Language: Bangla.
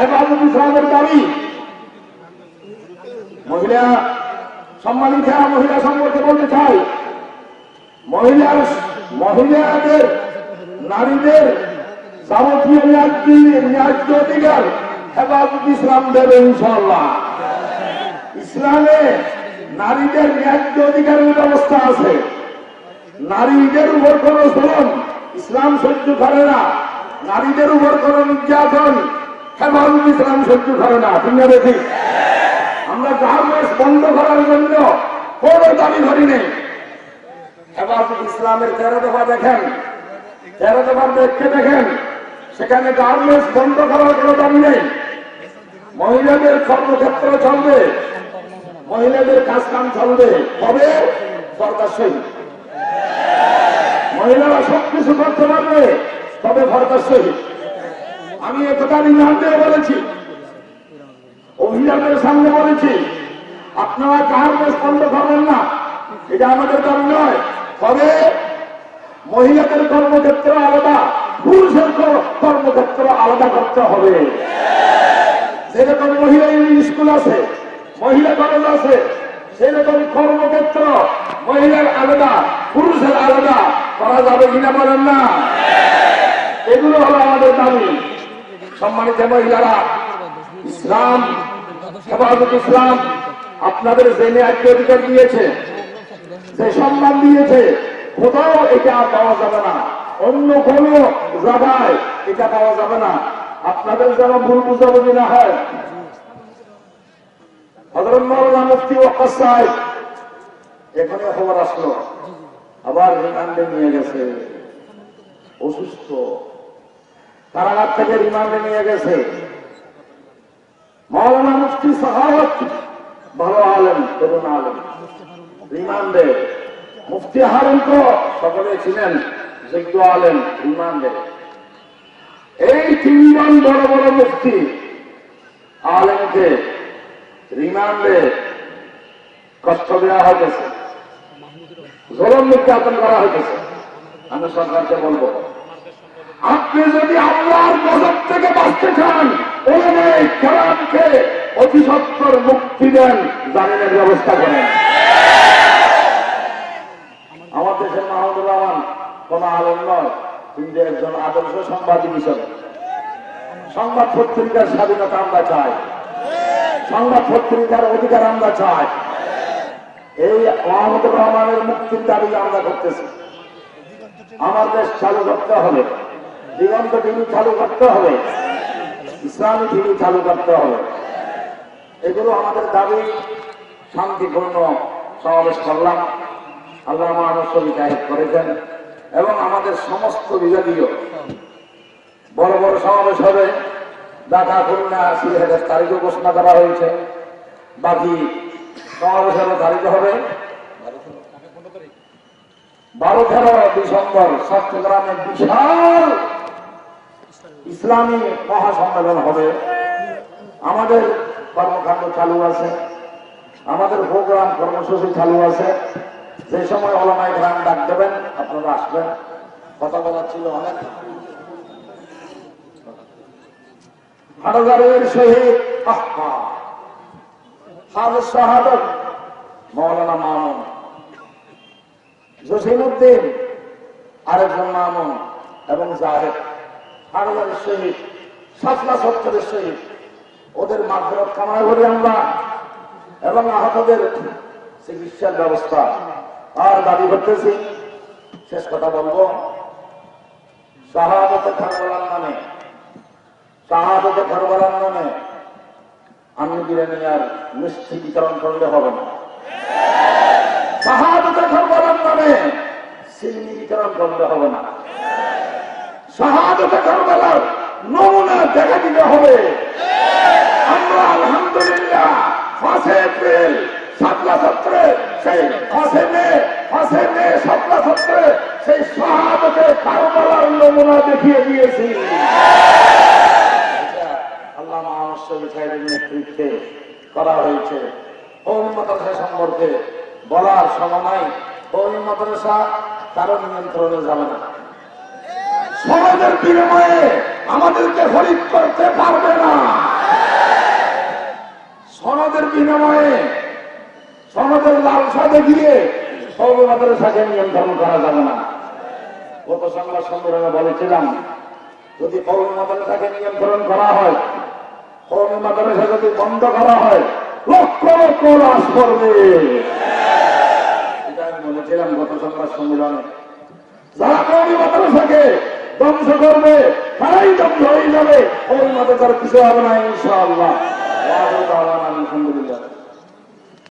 হেফাজত ইসলামের দাবি। মহিলা সম্মানিত মহিলা সম্পর্কে বলতে চাই। মহিলা মহিলাদের, নারীদের যাবতীয় ন্যায্য অধিকার হেফাজত ইসলাম দেবে ইনশাল্লাহ ইসলামে নারীদের ন্যায্য অধিকারের ব্যবস্থা আছে। নারীদের উপর কোন জুলুম ইসলাম সহ্য করে না। নারীদের উপর কোন নির্যাতন হেফাজত ইসলাম সহ্য করে না তুমি দেখি আমরা গার্মেন্টস বন্ধ করার জন্য কোন দাবি করি নেই। হেফাজত ইসলামের তেরো দফা দেখেন, তেরো দফা দেখতে দেখেন, সেখানে গার্মেন্টস বন্ধ করার কোনো দাবি নেই। মহিলাদের কর্মক্ষেত্র চলবে, মহিলাদের কাজ কাম চলবে, তবে সরকার মহিলারা সবকিছু করতে পারবে, তবে সরকার সহিত আমি নির্ণয় দিয়ে বলেছি। অভিযানের সামনে বলেছি, আপনারা গার্মেন্টস বন্ধ করবেন না, এটা আমাদের দাবি নয়। তবে মহিলাদের কর্মক্ষেত্র আলাদা, পুরুষের কর্মক্ষেত্র আলাদা করতে হবে। যেরকম মহিলা স্কুল আছে, মহিলা কলেজ আছে, সেরকম কর্মক্ষেত্র মহিলার আলাদা, পুরুষের আলাদা করা যাবে কিনা বলেন না? এগুলো হলো আমাদের দাবি। সম্মানিত মহিলারা, ইসলাম ইসলাম, আপনাদের যে ন্যায্য অধিকার দিয়েছে, যে সম্মান দিয়েছে, কোথাও এটা আর পাওয়া যাবে না, অন্য কোন জায়গায় এটা পাওয়া যাবে না। আপনাদের যেন ভুল বুঝাবুঝি না হয় এখানে খবর আসলো, আবার রিমান্ডে নিয়ে গেছে, অসুস্থ। কারাগার থেকে রিমান্ডে নিয়ে গেছে। মৌলানা মুফতি সাহাবত ভালো আলেন তরুণ আলেন রিমান্ডে। মুফতি হারুন তো সকলে ছিলেন যোগ্য আলেন রিমান্ডে। এই তিনজন বড় বড় মুফতি আলেমকে রিমান্ডে কষ্ট দেওয়া হয়েছে জলম নির্যাতন করা হয়েছে আমি সরকারকে বলব। আল্লাহর গজব থেকে বাঁচতে চান। ওই কেরামকে অতি সত্তর মুক্তি দেন জামিনের ব্যবস্থা করেন। আমার দেশের মাহমুদুর রহমান, কোন আলম নয় কিন্তু একজন আদর্শ সাংবাদিক হিসেবে। সংবাদ পত্রিকার স্বাধীনতা আমরা চাই। সংবাদ পত্রিকার অধিকার আমরা চাই। এই মাহমুদুর রহমানের মুক্তির দাবি আমরা করতেছি। আমার দেশ চালু করতে হবে দিগন্ত টিভি চালু করতে হবে। ইসলামী টিভি চালু করতে হবে। এগুলো আমাদের দাবি, শান্তিপূর্ণ সমাবেশ করলাম। আল্লাহ মানুষ বিদায়ক করেছেন এবং আমাদের সমস্ত বিভাগীয় বড় বড় সমাবেশ হবে। ঢাকা খুলনা সিলেটের তারিখও ঘোষণা করা হয়েছে। বাকি সমাবেশেরও তারিখ হবে বারো তেরো ডিসেম্বর চট্টগ্রামে বিশাল ইসলামী মহাসম্মেলন হবে। আমাদের কর্মকাণ্ড চালু আছে। আমাদের প্রোগ্রাম কর্মসূচি চালু আছে। যে সময় ওলামাই গ্রাম ডাক দেবেন, আপনারা আসবেন। কথা বলার ছিল অনেক। হাটাজারের শহীদ শাহাদত, মৌলানা মামুন জসিমুদ্দিন আরেকজন মামুন এবং জাহেদ। হাটাজারের শহীদ সাতলা সত্তরের শহীদ ওদের মাধ্যমে কামনা করি আমরা এবং আহতদের চিকিৎসার ব্যবস্থা আর দাবি করতেছি। শেষ কথা বলব শাহাদতে খারবালার নামে শাহাদতে খারবালার নামে আমি বিরিয়ানি আর মিষ্টি বিতরণ করলে হবে না। শাহাদতে খারবালার নামে সিন্নি বিতরণ করলে হবে না। শাহাদতে খারবালার নমুনা দেখা দিতে হবে। আমরা আলহামদুলিল্লাহ ফাঁসে এপ্রিল, সাতলা সত্রে সেই ফাঁসে মে ফাঁসে মে সাতলা সত্রে সেই শাহাদতে কারবালার নমুনা দেখিয়ে দিয়েছি। আল্লাহ মহানশ্বরী সাহেবের নেতৃত্বে করা হয়েছে। মাদ্রাসা সম্পর্কে বলার সময় মাদ্রাসা কারও নিয়ন্ত্রণে যাবে না। সমাজের বিনিময়ে আমাদেরকে হরিত করতে পারবে না। বিনিময়ে সমাজের লালসা দেখিয়ে সৌর সাথে নিয়ন্ত্রণ করা যাবে না। গত সংবাদ সম্মেলনে বলেছিলাম, যদি কৌমি মাদ্রাসাকে নিয়ন্ত্রণ করা হয় কৌমি মাদ্রাসা যদি বন্ধ করা হয়, লক্ষ লক্ষ লাশ করবে এটা আমি বলেছিলাম গত সংবাদ সম্মেলনে। ধ্বংস করবে তারাই ধ্বংস হয়ে যাবে। ওই মতো তার কিছু হবে না ইনশাআল্লাহ। আলহামদুলিল্লাহ।